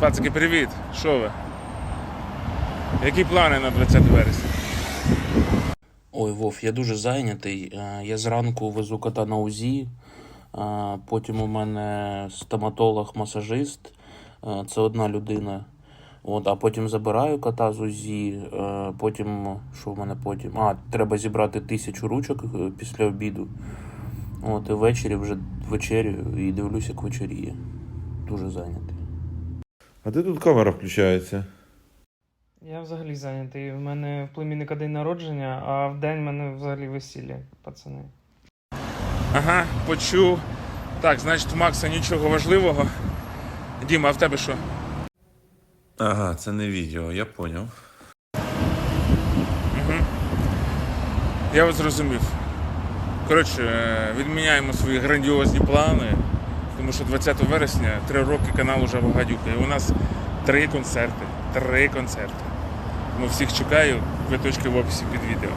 Пацики, привіт! Що ви? Які плани на 20 вересня? Ой, Вов, я дуже зайнятий. Е, Я зранку везу кота на УЗІ, е, потім у мене стоматолог-масажист, е, це одна людина. От, а потім забираю кота з УЗІ, потім, що в мене потім? А, треба зібрати тисячу ручок після обіду. От, і ввечері вже вечерю і дивлюся, як вечеріє. Дуже зайнятий. А де тут камера включається? Я взагалі зайнятий. У мене в племінника день народження, а в день в мене взагалі весілля, пацани. Ага, почув. Так, значить, у Макса нічого важливого. Діма, а в тебе що? Ага, це не відео, я поняв. Я вас зрозумів. Коротше, е, відміняємо свої грандіозні плани, тому що 20 вересня три роки канал уже багадюка. І у нас три концерти. Три концерти. Тому всіх чекаю, квиточки в описі під відео.